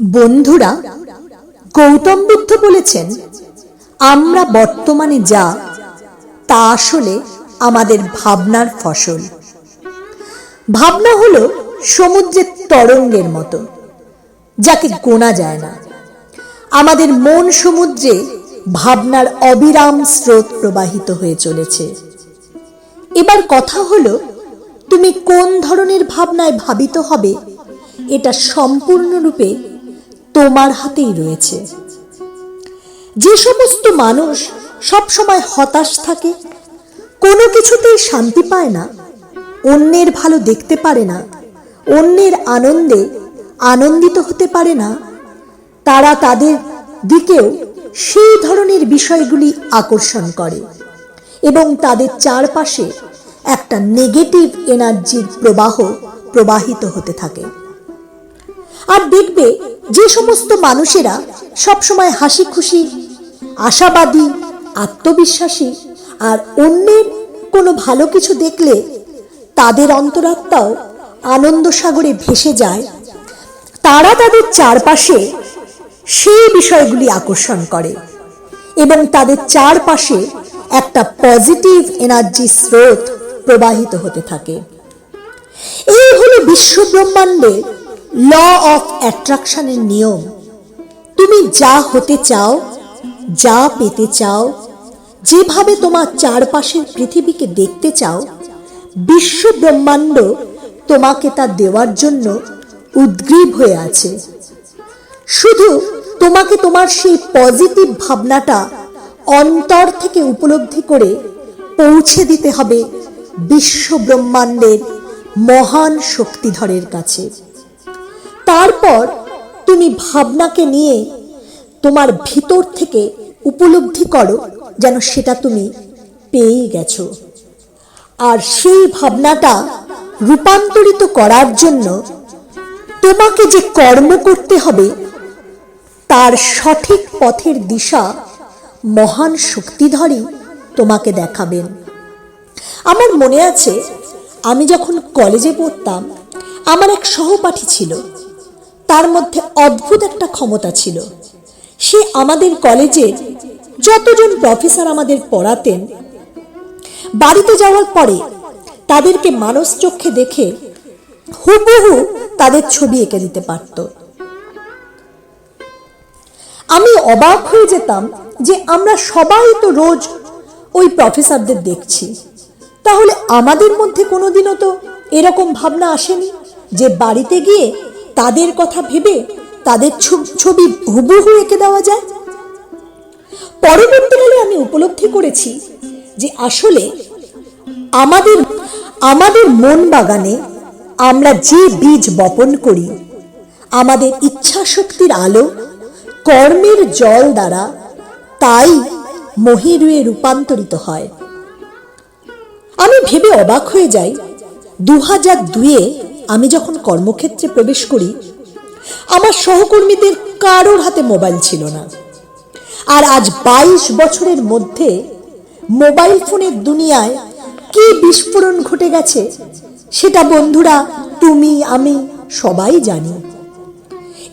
বন্ধুরা, গৌতম বুদ্ধ বলেছেন, আমরা বর্তমানে যা, তা আসলে আমাদের ভাবনার ফসল। ভাবনা হলো সমুদ্রের তরঙ্গের মতো, যাকে গোনা যায় না। আমাদের মন সমুদ্রে ভাবনার অবিরাম স্রোত প্রবাহিত হয়ে চলেছে। এবার কথা হলো, তুমি কোন ধরনের ভাবনায় ভাবিত হবে, এটা সম্পূর্ণরূপে তোমার হাতেই রয়েছে। যে সমস্ত মানুষ সবসময় হতাশ থাকে, কোনো কিছুতেই শান্তি পায় না, অন্যের ভালো দেখতে পারে না, অন্যের আনন্দে আনন্দিত হতে পারে না, তারা তাদের দিকেও সেই ধরনের বিষয়গুলি আকর্ষণ করে এবং তাদের চারপাশে একটা নেগেটিভ এনার্জির প্রবাহ প্রবাহিত হতে থাকে। আর দেখবে যে সমস্ত মানুষেরা সবসময় হাসি খুশি আশাবাদী, আত্মবিশ্বাসী আর অন্যের কোনো ভালো কিছু দেখলে তাদের অন্তরাত্মাও আনন্দ সাগরে ভেসে যায়। তারা তাদের চারপাশে সেই বিষয়গুলি আকর্ষণ করে এবং তাদের চারপাশে একটা পজিটিভ এনার্জি স্রোত প্রবাহিত হতে থাকে। এই হলো বিশ্ব ব্রহ্মাণ্ডের ল অফ অ্যাট্রাকশনের নিয়ম। তুমি যা হতে চাও, যা পেতে চাও, যেভাবে তোমার চারপাশের পৃথিবীকে দেখতে চাও, বিশ্ব ব্রহ্মাণ্ড তোমাকে তা দেওয়ার জন্য উদ্গ্রীব হয়ে আছে। শুধু তোমাকে তোমার সেই পজিটিভ ভাবনাটা অন্তর থেকে উপলব্ধি করে পৌঁছে দিতে হবে বিশ্ব ব্রহ্মাণ্ডের মহান শক্তিধরের কাছে। তারপর তুমি ভাবনাকে নিয়ে তোমার ভিতর থেকে উপলব্ধি করো যেন সেটা তুমি পেয়ে গেছো। আর সেই ভাবনাটা রূপান্তরিত করার জন্য তোমাকে যে কর্ম করতে হবে, তার সঠিক পথের দিশা মহান শক্তিধরই তোমাকে দেখাবেন। আমার মনে আছে, আমি যখন কলেজে পড়তাম, আমার এক সহপাঠী ছিল। তার মধ্যে অদ্ভুত একটা ক্ষমতা ছিল। সে আমাদের কলেজের যতজন প্রফেসর আমাদের পড়াতেন, বাড়িতে যাওয়ার পরে তাদেরকে মানস চক্ষে দেখে হুবহু তাদের ছবি এঁকে দিতে পারত। আমি অবাক হয়ে যেতাম যে আমরা সবাই তো রোজ ওই প্রফেসরদের দেখছি। তাহলে আমাদের মধ্যে কোনোদিনও তো এরকম ভাবনা আসেনি যে বাড়িতে গিয়ে তাদের কথা ভেবে তাদের ছবি হুবহু এঁকে দেওয়া যায়। পরবর্তীকালে আমি উপলব্ধি করেছি যে আসলে আমাদের আমাদের মন বাগানে আমরা যে বীজ বপন করি, আমাদের ইচ্ছা শক্তির আলো কর্মের জল দ্বারা তাই মহিরুয়ে রূপান্তরিত হয়। আমি ভেবে অবাক হয়ে যাই দু হাজার দুয়ে আমি যখন কর্মক্ষেত্রে প্রবেশ করি, আমার সহকর্মীদের কারোর হাতে মোবাইল ছিল না। আর আজ বাইশ বছরের মধ্যে মোবাইল ফোনের দুনিয়ায় কি বিস্ফোরণ ঘটে গেছে, সেটা বন্ধুরা, তুমি, আমি সবাই জানি।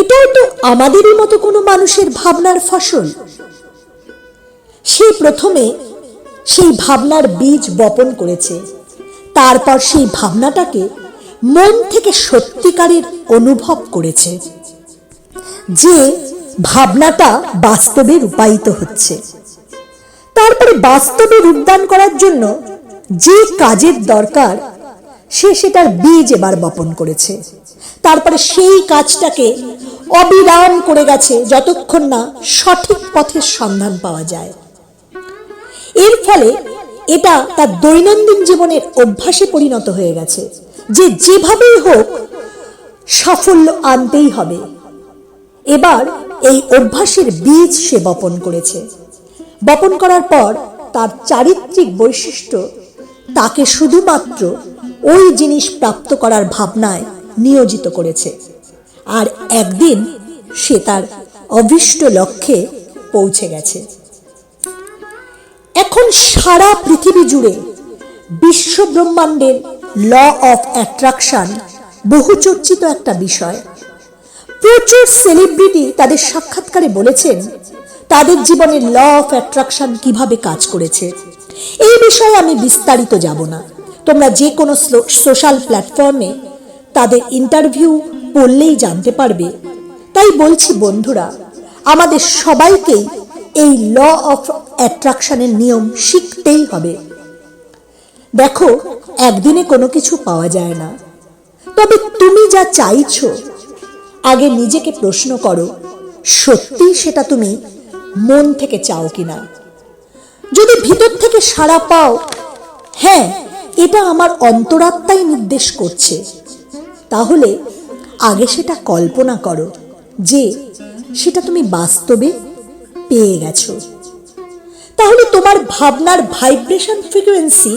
এটাও তো আমাদেরই মতো কোনো মানুষের ভাবনার ফসল। সে প্রথমে সেই ভাবনার বীজ বপন করেছে, তারপর সেই ভাবনাটাকে মন থেকে সত্যিকারের অনুভব করেছে, যে ভাবনাটা বাস্তবে রূপায়িত হচ্ছে। তারপরে বাস্তবে রূপদান করার জন্য যে কাজের দরকার, সে সেটার বীজ এবার বপন করেছে। তারপরে সেই কাজটাকে অবিরাম করে গেছে যতক্ষণ না সঠিক পথের সন্ধান পাওয়া যায়। এর ফলে এটা তার দৈনন্দিন জীবনের অভ্যাসে পরিণত হয়ে গেছে। যে যেভাবেই হোক, সাফল্য আনতেই হবে। এবার এই অভ্যাসের বীজ সে বপন করেছে। বপন করার পর তার চারিত্রিক বৈশিষ্ট্য তাকে শুধুমাত্র ওই জিনিস প্রাপ্ত করার ভাবনায় নিয়োজিত করেছে। আর একদিন সে তার অভিষ্ট লক্ষ্যে পৌঁছে গেছে। এখন সারা পৃথিবী জুড়ে বিশ্ব ব্রহ্মাণ্ডের ল অফ অ্যাট্রাকশন বহু চর্চিত একটা বিষয়। প্রচুর সেলিব্রিটি তাদের সাক্ষাৎকারে বলেছেন, তাদের জীবনের ল অফ অ্যাট্রাকশন কীভাবে কাজ করেছে। এই বিষয়ে আমি বিস্তারিত যাব না। তোমরা যে কোনো সোশ্যাল প্ল্যাটফর্মে তাদের ইন্টারভিউ পড়লেই জানতে পারবে। তাই বলছি, বন্ধুরা, আমাদের সবাইকেই এই ল অফ অ্যাট্রাকশনের নিয়ম শিখতেই হবে। দেখো, একদিনে কোনো কিছু পাওয়া যায় না। তবে তুমি যা চাইছো, আগে নিজেকে প্রশ্ন করো সত্যি সেটা তুমি মন থেকে চাও কিনা। যদি ভিতর থেকে সাড়া পাও হ্যাঁ এটা আমার অন্তরাত্মাই নির্দেশ করছে। তাহলে আগে সেটা কল্পনা করো যে সেটা তুমি বাস্তবে পেয়ে গেছো। তাহলে তোমার ভাবনার ভাইব্রেশন ফ্রিকোয়েন্সি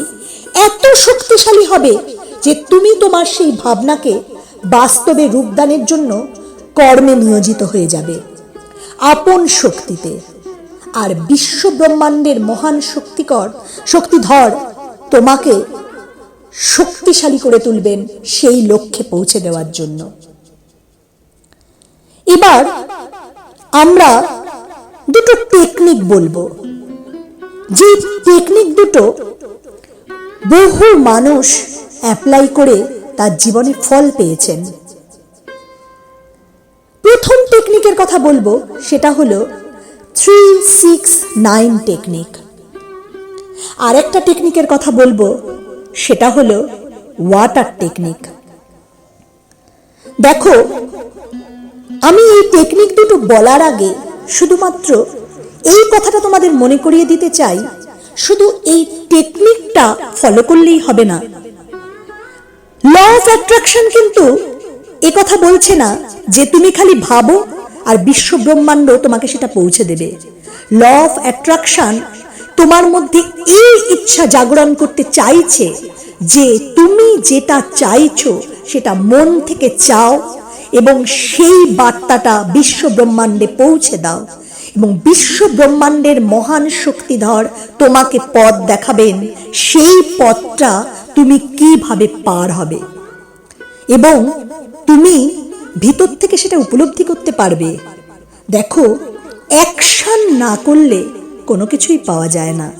এত শক্তিশালী হবে যে তুমি তোমার সেই ভাবনাকে বাস্তবে রূপদানের জন্য কর্মে নিয়োজিত হয়ে যাবে। আপন শক্তিতে। আর বিশ্ব ব্রহ্মাণ্ডের মহান শক্তিকর, শক্তিধর তোমাকে শক্তিশালী করে তুলবেন সেই লক্ষ্যে পৌঁছে দেওয়ার জন্য। এবার আমরা দুটো টেকনিক বলব। যে টেকনিক দুটো বহু মানুষ অ্যাপ্লাই করে তার জীবনে ফল পেয়েছেন। প্রথম টেকনিকের কথা বলব, সেটা হলো থ্রি সিক্স নাইন টেকনিক আর একটা টেকনিকের কথা বলব, সেটা হলো ওয়াটার টেকনিক দেখো, আমি এই টেকনিক দুটো বলার আগে শুধুমাত্র এই কথাটা তোমাদের মনে করিয়ে দিতে চাই শুধু এই টেকনিকটা ফলো করলেই হবে না। ল অফ অ্যাট্রাকশন কিন্তু এ কথা বলছে না যে তুমি খালি ভাবো আর বিশ্ব ব্রহ্মাণ্ড তোমাকে সেটা পৌঁছে দেবে। ল অফ অ্যাট্রাকশন তোমার মধ্যে এই ইচ্ছা জাগরণ করতে চাইছে যে তুমি যেটা চাইছো সেটা মন থেকে চাও এবং সেই বার্তাটা বিশ্ব ব্রহ্মাণ্ডে পৌঁছে দাও। এবং বিশ্ব ব্রহ্মাণ্ডের মহান শক্তিধর তোমাকে পথ দেখাবেন। সেই পথটা তুমি কীভাবে পার হবে? এবং তুমি ভিতর থেকে সেটা উপলব্ধি করতে পারবে। দেখো, অ্যাকশন না করলে কোনো কিছুই পাওয়া যায় না।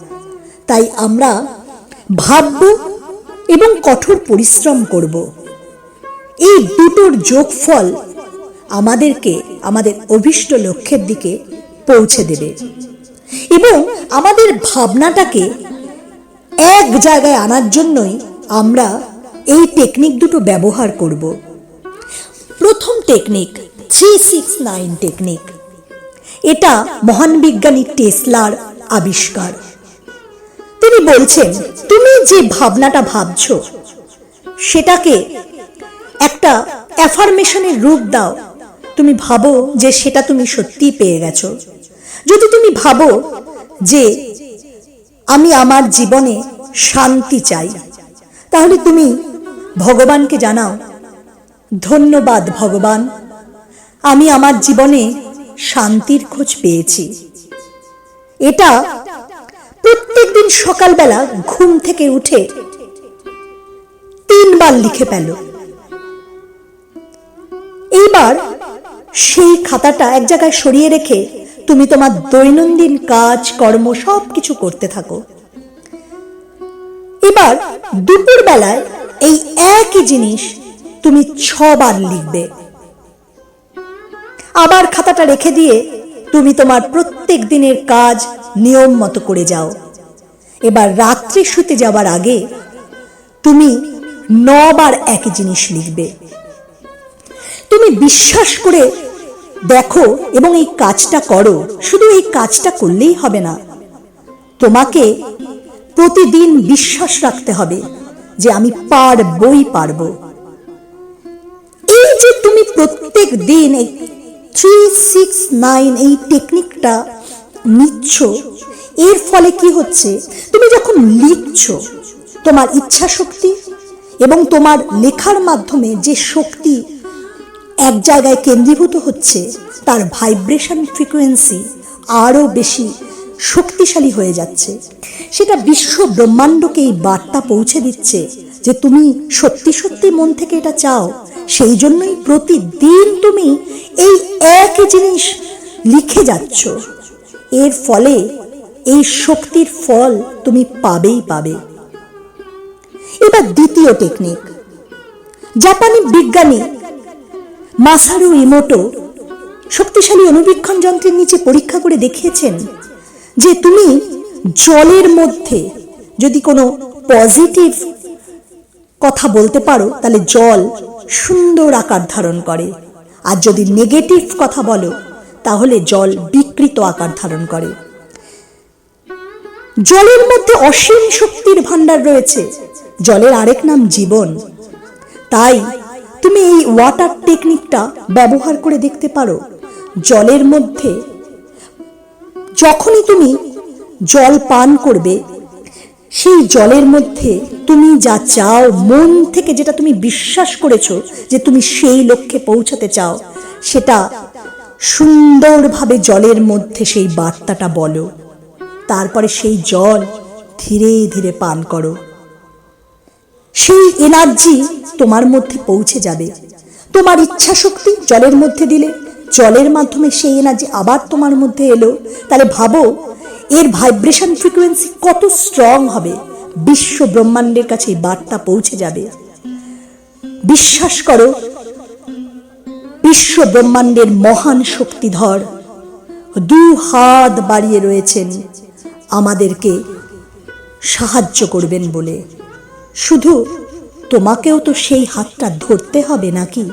তাই আমরা ভাবব এবং কঠোর পরিশ্রম করব। এই দুটোর যোগফল আমাদেরকে, আমাদের অভিষ্ট লক্ষ্যের দিকে পৌঁছে দেবে। এবং আমাদের ভাবনাটাকে এক জায়গায় আনার জন্যই আমরা এই টেকনিক দুটো ব্যবহার করব। প্রথম technique three six nine technique এটা মহান বিজ্ঞানী টেসলার আবিষ্কার। তিনি বলছেন, তুমি যে ভাবনাটা ভাবছ, সেটাকে একটা অ্যাফার্মেশনের রূপ দাও। তুমি ভাবো যে সেটা তুমি সত্যিই পেয়ে গেছো। যদি তুমি ভাবো যে আমি আমার জীবনে শান্তি চাই, তাহলে তুমি ভগবানকে জানাও, ধন্যবাদ ভগবান, আমি আমার জীবনে শান্তির খোঁজ পেয়েছি। এটা প্রত্যেকদিন সকালবেলা ঘুম থেকে উঠে তিনবার লিখে পেল এইবার সেই খাতাটা এক জায়গায় সরিয়ে রেখে তুমি তোমার দৈনন্দিন কাজ, কর্ম সব কিছু করতে থাকো। এবার দুপুর বেলায় এই একই জিনিস তুমি ছবার লিখবে। আবার খাতাটা রেখে দিয়ে তুমি তোমার প্রত্যেক দিনের কাজ নিয়ম মতো করে যাও। এবার রাত্রে শুতে যাবার আগে তুমি নবার একই জিনিস লিখবে। তুমি বিশ্বাস করে দেখো এবং এই কাজটা করো, শুধু এই কাজটা করলেই হবে না। তোমাকে প্রতিদিন বিশ্বাস রাখতে হবে যে আমি পারবই পারব। এই যে তুমি প্রত্যেক দিন এই থ্রি সিক্স নাইন এই টেকনিকটা নিচ্ছ, এর ফলে কি হচ্ছে? তুমি যখন লিখছো, তোমার ইচ্ছা শক্তি এবং তোমার লেখার মাধ্যমে যে শক্তি এক জায়গায় কেন্দ্রীভূত হচ্ছে, তার ভাইব্রেশন ফ্রিকোয়েন্সি আরও বেশি শক্তিশালী হয়ে যাচ্ছে। সেটা বিশ্ব ব্রহ্মাণ্ডকে এই বার্তা পৌঁছে দিচ্ছে যে তুমি সত্যি সত্যি মন থেকে এটা চাও, সেই জন্যই প্রতিদিন তুমি এই একই জিনিস লিখে যাচ্ছ। এর ফলে এই শক্তির ফল তুমি পাবেই পাবে। এবার দ্বিতীয় টেকনিক। জাপানি বিজ্ঞানী মাসারু ইমোটো শক্তিশালী অনুবীক্ষণ যন্ত্রের নিচে পরীক্ষা করে দেখিয়েছেন যে তুমি জলের মধ্যে যদি কোনো পজিটিভ কথা বলতে পারো, তাহলে জল সুন্দর আকার ধারণ করে। আর যদি নেগেটিভ কথা বলো, তাহলে জল বিকৃত আকার ধারণ করে। জলের মধ্যে অসীম শক্তির ভাণ্ডার রয়েছে। জলের আরেক নাম জীবন। তাই তুমি এই ওয়াটার টেকনিকটা ব্যবহার করে দেখতে পারো। জলের মধ্যে যখনই তুমি জল পান করবে, সেই জলের মধ্যে তুমি যা চাও, মন থেকে যেটা তুমি বিশ্বাস করেছ যে তুমি সেই লক্ষ্যে পৌঁছাতে চাও, সেটা সুন্দরভাবে জলের মধ্যে সেই বার্তাটা বলো। তারপরে সেই জল ধীরে ধীরে পান করো। সেই এনার্জি তোমার মধ্যে পৌঁছে যাবে। তোমার ইচ্ছা শক্তি জলের মধ্যে দিলে, জলের মাধ্যমে সেই এনার্জি আবার তোমার মধ্যে এলো। তাহলে ভাবো, এর ভাইব্রেশন ফ্রিকোয়েন্সি কত স্ট্রং হবে। বিশ্ব ব্রহ্মাণ্ডের কাছে এই বার্তা পৌঁছে যাবে। বিশ্বাস করো, বিশ্ব ব্রহ্মাণ্ডের মহান শক্তিধর দু হাত বাড়িয়ে রয়েছেন। আমাদেরকে সাহায্য করবেন বলে। শুধু তোমাকেও তো সেই হাতটা ধরতে হবে নাকি?